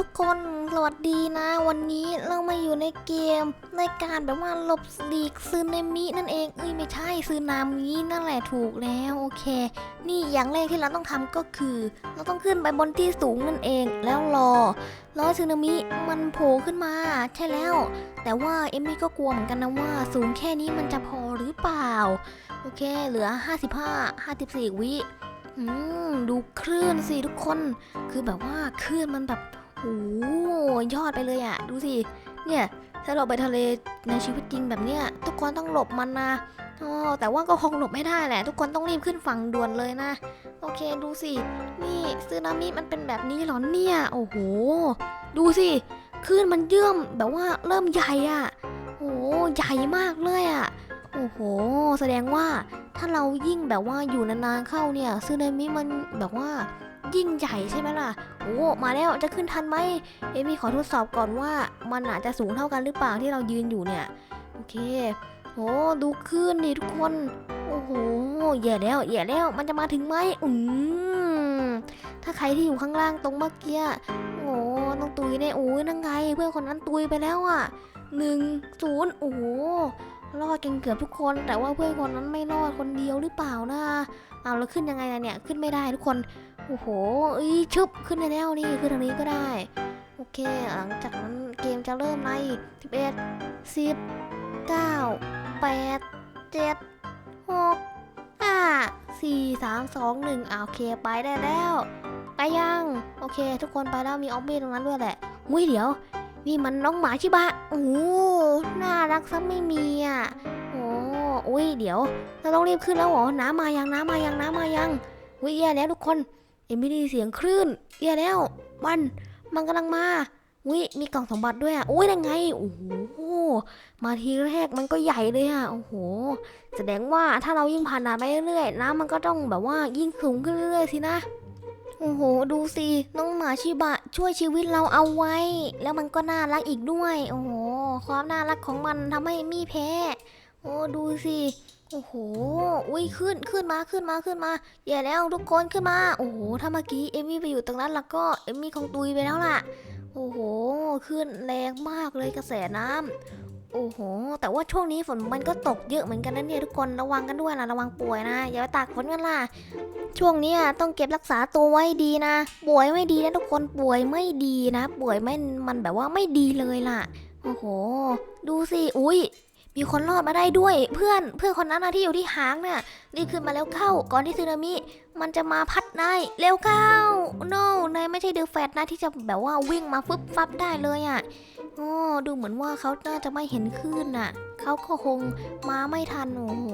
ทุกคนสวัสดีนะ วันนี้เรามาอยู่ในเกม ในการแบบว่าหลบหลีกซึนามินั่นเองเอ้ยไม่ใช่ซึนามินั่นแหละถูกแล้วโอเค นี่อย่างแรกที่เราต้องทำก็คือ เราต้องขึ้นไปบนที่สูงนั่นเองแล้วรอรอซึนามิมันโผล่ขึ้นมาใช่แล้ว แต่ว่าเอมมี่ก็กลัวเหมือนกันนะว่า สูงแค่นี้มันจะพอหรือเปล่าโอเค เหลือ 55 54 วิอืมดูคลื่นสิทุกคน คือแบบว่าคลื่นมันแบบ โอ้ยอดไปเลยอะดูสิ เนี่ย ถ้าเราไปทะเลในชีวิตจริงแบบเนี้ย ทุกคนต้องหลบมันนะอ๋อแต่ว่าก็คงหลบไม่ได้แหละ ทุกคนต้องรีบขึ้นฝั่งด่วนเลยนะ โอเคดูสิ นี่ซึนามิมันเป็นแบบนี้เหรอเนี่ย โอ้โห ดูสิคลื่นมันเยื่อมแบบว่าเริ่มใหญ่อะโอ้โหใหญ่มากเลยอะโอ้โห แสดงว่าถ้าเรายิ่งแบบว่าอยู่นานๆเข้าเนี่ยซึนามิมันแบบว่า ยิ่งใหญ่ใช่ไหมล่ะ โอ้ มาแล้ว จะขึ้นทันไหม เอมี่ขอทดสอบก่อนว่ามันอาจจะสูงเท่ากันหรือเปล่าที่เรายืนอยู่เนี่ย โอเคโอ้ดูคลื่นดิทุกคน โอ้โหแย่แล้วแย่แล้ว มันจะมาถึงไหมอืมถ้าใครที่อยู่ข้างล่างตรงเมื่อกี้โอ้ต้องตุยแน่โอ้ยนั่งไง เพื่อนคนนั้นตุยไปแล้วอะหนึ่งศูนย์โอ้ รอดกันเกือบทุกคนแต่ว่าเพื่อนคนนั้นไม่รอดคนเดียวหรือเปล่านะเอาแล้วขึ้นยังไงล่ะเนี่ยขึ้นไม่ได้ทุกคนโอ้โหอ้ชึบขึ้นได้แล้วนี่ขึ้นทางนี้ก็ได้โอเค หลังจากนั้นเกมจะเริ่มใน11 10 9 8 7 6 5 4 3 2 1อ่าโอเคไปได้แล้ว ไปยัง โอเค ทุกคนไปแล้วมีออฟบี้ตรงนั้นด้วยแหละมุ้ยเดี๋ยว นี่มันน้องหมาชิบะโอ้น่ารักซะไม่มีอะโอ้อุ้ยเดี๋ยวเราต้องรีบขึ้นแล้วเหรอน้ำมายังน้ำมายังน้ำมายังอุ้ยแย่แล้วทุกคนเอ็มไม่ได้เสียงคลื่นแย่แล้ว มันมันกำลังมาอุ้ยมีกล่องสมบัติด้วยอะโอ้ยนั่นไงโอ้โหมาทีแรกมันก็ใหญ่เลยอะโอ้โห แสดงว่าถ้าเรายิ่งผ่านด่านไปเรื่อยๆน้ำมันก็ต้องแบบว่ายิ่งสูงขึ้นเรื่อยๆสินะโอ้โห ดูสิ น้องหมาชิบะ ช่วยชีวิตเราเอาไว้ แล้วมันก็น่ารักอีกด้วย โอ้โห ความน่ารักของมันทำให้มี่แพ้ โอ้ดูสิโอ้โห อุ้ยขึ้น ขึ้นมา ขึ้นมา ขึ้นมาอย่าแล้วทุกคนขึ้นมา โอ้โห ถ้าเมื่อกี้เอมมี่ไปอยู่ตรงนั้นแล้วก็เอมมี่คงตุยไปแล้วล่ะ โอ้โห ขึ้นแรงมากเลยกระแสน้ำ โอ้โห แต่ว่าช่วงนี้ฝนมันก็ตกเยอะเหมือนกันนะเนี่ยทุกคนระวังกันด้วยนะระวังป่วยนะ อย่าไปตากฝนกันล่ะ ช่วงนี้ต้องเก็บรักษาตัวไว้ดีนะ ป่วยไม่ดีนะทุกคนป่วยไม่ดีนะ ป่วยไม่มันแบบว่าไม่ดีเลยล่ะ โอ้โห ดูสิอุ้ยมีคนรอดมาได้ด้วย เพื่อนเพื่อนคนนั้นนะที่อยู่ที่หางเนี่ยรีบขึ้นมาแล้วเข้าก่อนที่สึนามิมันจะมาพัดนายเร็วเข้า no นายไม่ใช่เดอะแฟตนะที่จะแบบว่าวิ่งมาฟึบฟับได้เลยอะ่ะ อ๋อดูเหมือนว่าเขาน่าจะไม่เห็นคลื่นน่ะ เขาก็คงมาไม่ทัน โอ้โห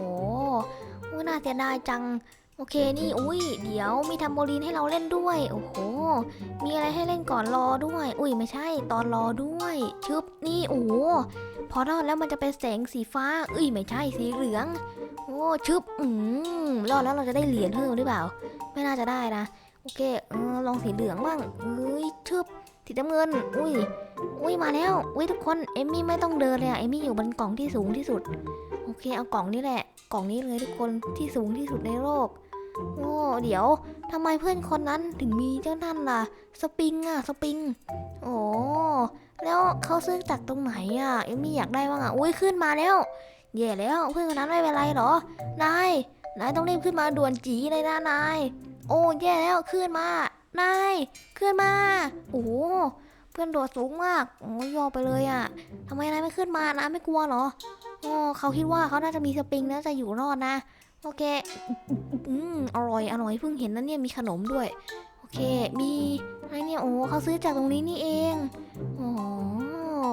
น่าเสียดายจัง โอเคนี่ อุ้ย เดี๋ยวมีทัมโบลีนให้เราเล่นด้วย โอ้โห มีอะไรให้เล่นก่อนรอด้วย อุ้ยไม่ใช่ ตอนรอด้วย ชึบ นี่ โอ้โห พอรอดแล้วมันจะเป็นแสงสีฟ้าเอ้ยไม่ใช่ สีเหลือง โอ้ชึบ อืมรอดแล้วเราจะได้เหรียญเพิ่มหรือเปล่า ไม่น่าจะได้นะ โอเค เออ ลองสีเหลืองบ้างเอ้ยชึบ สีน้ำเงิน อุ้ย อุ้ยมาแล้ว อุ้ยทุกคน เอมมี่ไม่ต้องเดินเลยอะเอมมี่อยู่บนกล่องที่สูงที่สุด โอเค เอากล่องนี้แหละ กล่องนี้เลยทุกคน ที่สูงที่สุดในโลก โอ้ เดี๋ยวทำไมเพื่อนคนนั้นถึงมีเจ้านั่นล่ะ สปริงอะสปริง โอ้แล้วเขาซื้อจากตรงไหนอะเอมมี่อยากได้บ้างอะอุ้ยขึ้นมาแล้วแย่แล้ว เพื่อนคนนั้นไม่เป็นไรหรอ นาย นายต้องรีบขึ้นมาด่วนจีเลยนะนาย โอ้ แย่แล้ว ขึ้นมา นายขึ้นมา โอ้โหเพื่อนโดดสูงมากโอ้ยยอไปเลยอะทำไมนายไม่ขึ้นมานะไม่กลัวเหรอโอ้เขาคิดว่าเขาน่าจะมีสปริงแล้วจะอยู่รอดนะโอเคอืมอร่อยอร่อยเพิ่งเห็นนะเนี่ยมีขนมด้วย โอเค มีอะไรเนี่ยโอ้เขาซื้อจากตรงนี้นี่เองอ๋อ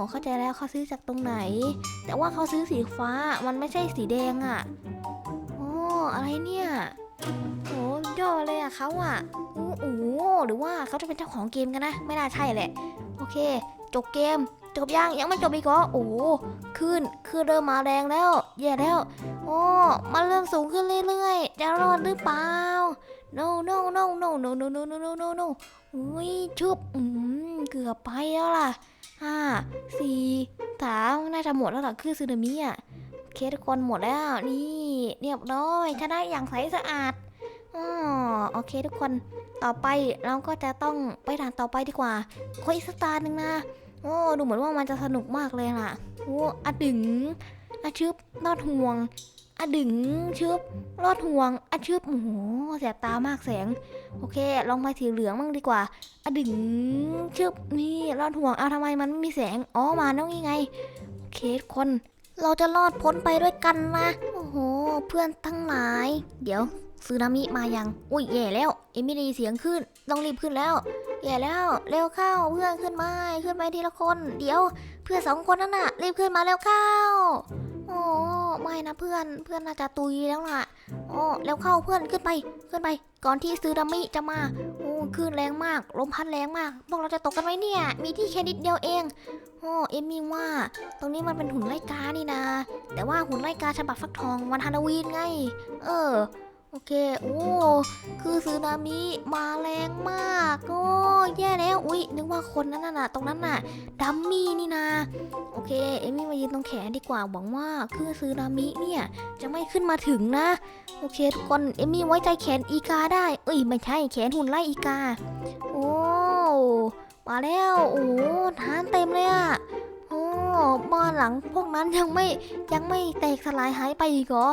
เข้าใจแล้วเขาซื้อจากตรงไหน แต่ว่าเขาซื้อสีฟ้ามันไม่ใช่สีแดงอะ่ะอ๋ออะไรเนี่ย ยอดเลยอะ่ะเขาอะ่ะโอ้โหหรือว่าเขาจะเป็นเจ้าของเกมกันนะ ไม่น่าใช่แหละ โอเค จบเกม จบยัง ยังไม่จบอีกเหรอโอ้โหขึ้นขึ้นเริ่มมาแรงแล้ว แย่แล้ว โอ้มันเริ่มสูงขึ้นเรื่อยๆ จะรอดหรือเปล่า no no no no no no no no no no no อุ้ยชุบอืมเกือบไปแล้วล่ะห้าสี่สามน่าจะหมดแล้วล่ะคือซึนามิอะโอเคทุกคนหมดแล้วนี่เรียบร้อยชนะอย่างใสสะอาด อ๋อโอเคทุกคน ต่อไปเราก็จะต้องไปด่านต่อไปดีกว่าขออีกสักตาหนึ่งนะ โอ้ดูเหมือนว่ามันจะสนุกมากเลยล่ะ โอ้อะดึงอะชึบลอดห่วงอะดึงชึบลอดห่วงอะชึบโอ้โหแสบตามากแสง โอเค ลองไปสีเหลืองบ้างดีกว่าอะดึงชึบนี่ลอดห่วงเอาทำไมมันไม่มีแสง อ๋อ มาแล้วนี่ไง โอเคทุกคน เราจะรอดพ้นไปด้วยกันนะโอ้โห เพื่อนทั้งหลาย เดี๋ยวซึนามิมายัง อุ้ยแย่แล้ว เอมิได้ยินเสียงขึ้น ต้องรีบขึ้นแล้ว แย่แล้ว เร็วเข้า เพื่อนขึ้นมา ขึ้นไปทีละคน เดี๋ยว เพื่อนสองคนนั่นน่ะ รีบขึ้นมาเร็วเข้า โอ้ไม่นะเพื่อน เพื่อนน่าจะตุยแล้วล่ะ โอ้เร็วเข้าเพื่อนขึ้นไป ขึ้นไป ก่อนที่ซึนามิจะมา คลื่นแรงมาก ลมพัดแรงมาก พวกเราจะตกกันไหมเนี่ย มีที่แค่นิดเดียวเองโอ้เอมมี่ว่า ตรงนี้มันเป็นหุ่นไล่กานี่นะ แต่ว่าหุ่นไล่กาฉบับฟักทองวันฮาโลวีนไง เออ โอเค โอ้ คือสึนามิมาแรงมากโอ้แย่แล้ว อุ๊ย นึกว่าคนนั้นน่ะ ตรงนั้นน่ะ ดัมมี่นี่นา โอเค เอมี่มายืนตรงแขนดีกว่า หวังว่าคลื่นสึนามิเนี่ย จะไม่ขึ้นมาถึงนะ โอเค ทุกคน เอมมี่ไว้ใจแขนอีกาได้ เอ้ย ไม่ใช่ แขนหุ่นไล่อีกา โอ้ มาแล้ว โอ้ทานเต็มเลยอะโอ้บ้านหลังพวกนั้นยังไม่ ยังไม่แตกสลายหายไปอีกเหรอ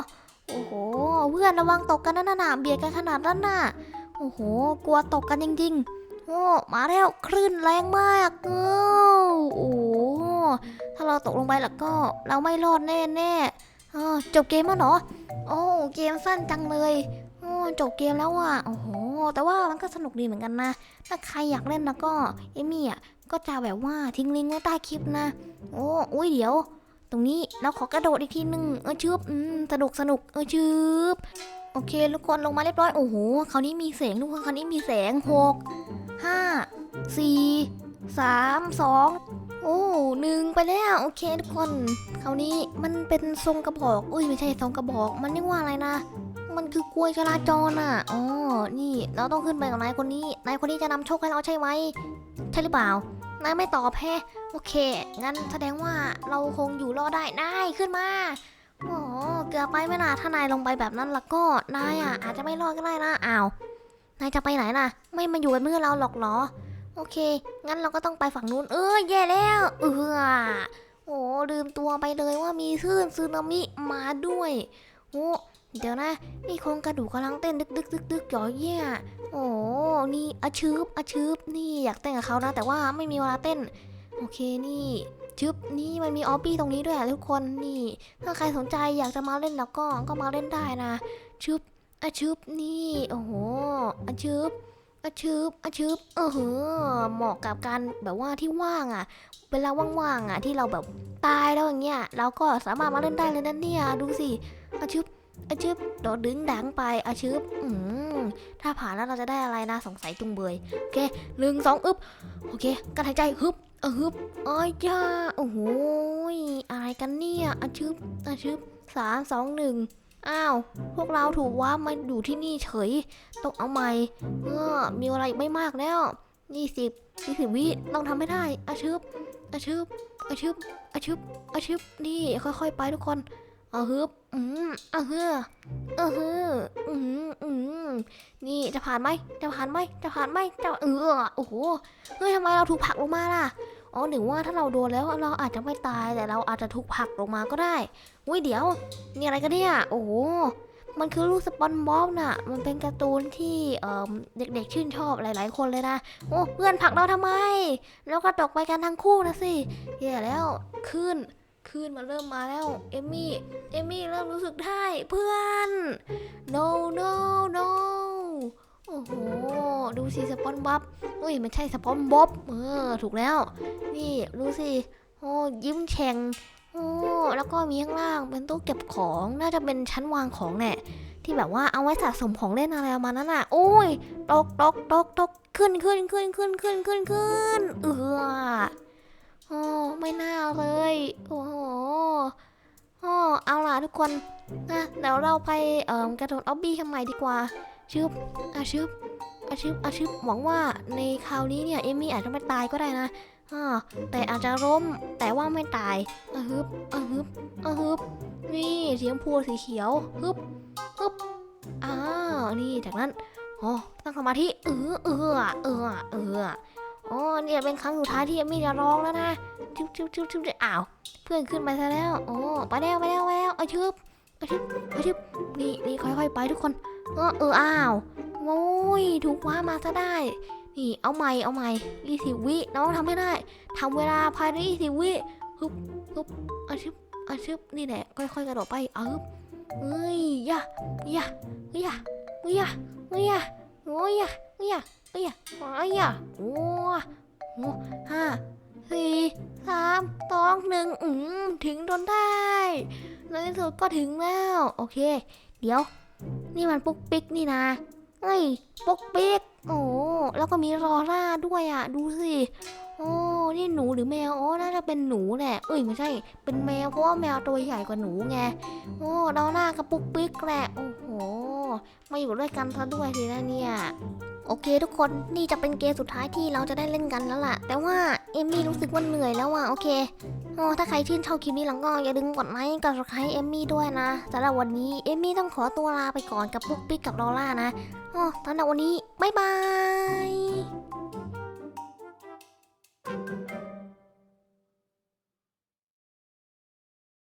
โอ้โห เพื่อนระวังตกกันนะน่ะเบียดกันขนาดนั้นน่ะ โอ้โห กลัวตกกันจริงๆ โอ้ มาแล้วคลื่นแรงมากเออโอ้โหถ้าเราตกลงไปแล้วก็เราไม่รอดแน่แน่ๆเออจบเกมแล้วเหรอโอ้เกมสั้นจังเลยโอ้จบเกมแล้วอะ โอ้โห แต่ว่ามันก็สนุกดีเหมือนกันนะ ถ้าใครอยากเล่นแล้วก็เอมี่อะก็จะแบบว่าทิ้งลิงก์ไว้ใต้คลิปนะ โอ้อุ้ยเดี๋ยว ตรงนี้เราขอกระโดดอีกทีหนึ่งเออชืบอืมสนุกสนุกเออชืบโอเคทุกคนลงมาเรียบร้อยโอ้โหคราวนี้มีแสงทุกคนคราวนี้มีแสงหกห้าสี่สามสองโอ้หนึ่งไปแล้วโอเคทุกคนคราวนี้มันเป็นทรงกระบอกอุ้ยไม่ใช่ทรงกระบอก มันเรียกว่าอะไรนะ มันคือกลวยจราจรอะอ๋อนี่เราต้องขึ้นไปกับนายคนนี้นายคนนี้จะนำโชคให้เราใช่ไหมใช่หรือเปล่า นายไม่ตอบแฮะโอเค งั้นแสดงว่าเราคงอยู่รอดได้นายขึ้นมา โอ้เกือบไปไม่น่าถ้านายลงไปแบบนั้นล้วก็นายอะอาจจะไม่รอดก็ได้นะอ้าวนายจะไปไหนน่ะ ไม่มาอยู่กับเพื่อเราหรอกเหรอ โอเค งั้นเราก็ต้องไปฝั่งนู้น เออแย่แล้ว เออโอ้ลืมตัวไปเลยว่ามีคลื่นซึนามิมาด้วยโอ้ เดี๋ยวนะ นี่โครงกระดูกกำลังเต้นดึกดึกดึกดึกหยอเยี่ยโอ้นี่อาชืบอาชืบนี่อยากเต้นกับเขานะ แต่ว่าไม่มีเวลาเต้น โอเคนี่ชึบนี่มันมีออบบี้ตรงนี้ด้วยอะทุกคนนี่ ถ้าใครสนใจอยากจะมาเล่นแล้วก็ก็มาเล่นได้นะชึบอาชึบนี่โอ้โหอาชึบอาชึบอาชึบเออเหอเหมาะกับการแบบว่าที่ว่างอะ เวลาว่างๆอะที่เราแบบตายแล้วอย่างเงี้ยเราก็สามารถมาเล่นได้เลยนะเนี่ยดูสิอาชึบ อาชึบโดดดึงดังไปอาชึบอืมถ้าผ่านแล้วเราจะได้อะไรนะสงสัยจุงเบยโอเคหนึ่งสองอึบโอเคกันหายใจฮึบเออฮึบอ้อยจ้าโอ้โหยอะไรกันเนี่ยอาชึบอาชึบสามสองหนึ่งอ้าว พวกเราถูกว่ามาอยู่ที่นี่เฉย ต้องเอาใหม่เออมีอะไรไม่มากแล้วยี่สิบยี่สิบวิต้องทำให้ได้อาชึบอาชึบอาชึบอาชึบอาชึบนี่ค่อยๆ ไปทุกคน เอาฮึบ อืมเอาเฮือเออเฮืออืมอืมนี่จะผ่านไหมจะผ่านไหมจะผ่านไหมจะเออโอ้โหเฮ้ยทำไมเราถูกผลักลงมาล่ะอ๋อหรือว่าถ้าเราโดนแล้วเราอาจจะไม่ตายแต่เราอาจจะถูกผลักลงมาก็ได้อุ้ยเดี๋ยวนี่อะไรกันเนี่ยโอ้โหมันคือลูกสปอนบ๊อบน่ะ มันเป็นการ์ตูนที่เเด็กๆชื่นชอบหลายๆคนเลยนะ โอ้เพื่อนผลักเราทำไม แล้วก็ตกไปกันทั้งคู่นะสิแย่แล้วขึ้น ขึ้นมาเริ่มมาแล้ว เอมมี่ เอมมี่เริ่มรู้สึกได้เพื่อน no no no โอ้โห ดูสิสปอนบ๊อบเฮ้ยมันใช่สปอนบ๊อบ เออ ถูกแล้ว นี่ดูสิโอ้ยิ้มแฉ่งโอ้แล้วก็มีข้างล่างเป็นตู้เก็บของ น่าจะเป็นชั้นวางของแน่ที่แบบว่าเอาไว้สะสมของเล่นอะไรประมาณนั้นน่ะ โอ้ย ตกตกตกตกขึ้นขึ้นขึ้นขึ้นขึ้นขึ้นขึ้นเออ โอ้ไม่น่าเลย โอ้โหโอ้เอาล่ะทุกคนนะเดี๋ยวเราไปเอ่อกระโดดออบบี้กันใหม่ดีกว่าชึบอาชึบอาชึบอาชึบหวังว่าในคราวนี้เนี่ยเอมี่อาจจะไม่ตายก็ได้นะอ่าแต่อาจจะล้มแต่ว่าไม่ตายอะฮึบอะฮึบอะฮึบนี่สีชมพูสีเขียวฮึบฮึบอ้าวนี่จากนั้นอ๋อตั้งสมาธิเออเออเออเออ อ๋อเนี่ยเป็นครั้งสุดท้ายที่เอมมี่จะร้องแล้วนะชิบชิบชิบชิบอ้าว เพื่อนขึ้นไปซะแล้วโอ้ไปแล้วไปแล้วไปแล้วเอาชึบเอาชึบเอาชึบนี่นี่ค่อยๆไปทุกคนเออเอออ้าวโอ้ยถูกว่ามาซะได้ นี่เอาใหม่เอาใหม่ยี่สิบวิน้องทำให้ได้ทำเวลาภายในยี่สิบวิฮึบฮึบอาชึบอาชึบนี่แหละค่อยๆกระโดดไปเออเฮ้ยยะยะยะยะยะ โอ้ยยะยะยะโอ้ยยะโอ้โหห้าสี่สามสองหนึ่งอืมถึงจนได้ในที่สุดก็ถึงแล้ว โอเค เดี๋ยว นี่มันปุ๊กปิ๊กนี่นะเฮ้ยปุ๊กปิ๊ก โอ้แล้วก็มีรอร่าด้วยอะ ดูสิโอ้นี่หนูหรือแมว โอ้น่าจะเป็นหนูแหละ เอ้ยไม่ใช่ เป็นแมวเพราะว่าแมวตัวใหญ่กว่าหนูไง โอ้ดอลล่ากระปุกปิ๊กแหละ โอ้โห มาอยู่ด้วยกันซะด้วยสินะเนี่ย โอเคทุกคนนี่จะเป็นเกมสุดท้ายที่เราจะได้เล่นกันแล้วล่ะ แต่ว่าเอมมี่รู้สึกว่าเหนื่อยแล้วอะโอเคอ๋อถ้าใครชื่นชอบคลิปนี้หลังก็อย่าลืมกดไลค์กับสไครต์เอมมี่ด้วยนะสำหรับวันนี้เอมมี่ต้องขอตัวลาไปก่อนกับปุ๊กปิ๊กกับลอล่านะอ๋อสำหรับวันนี้บ๊ายบาย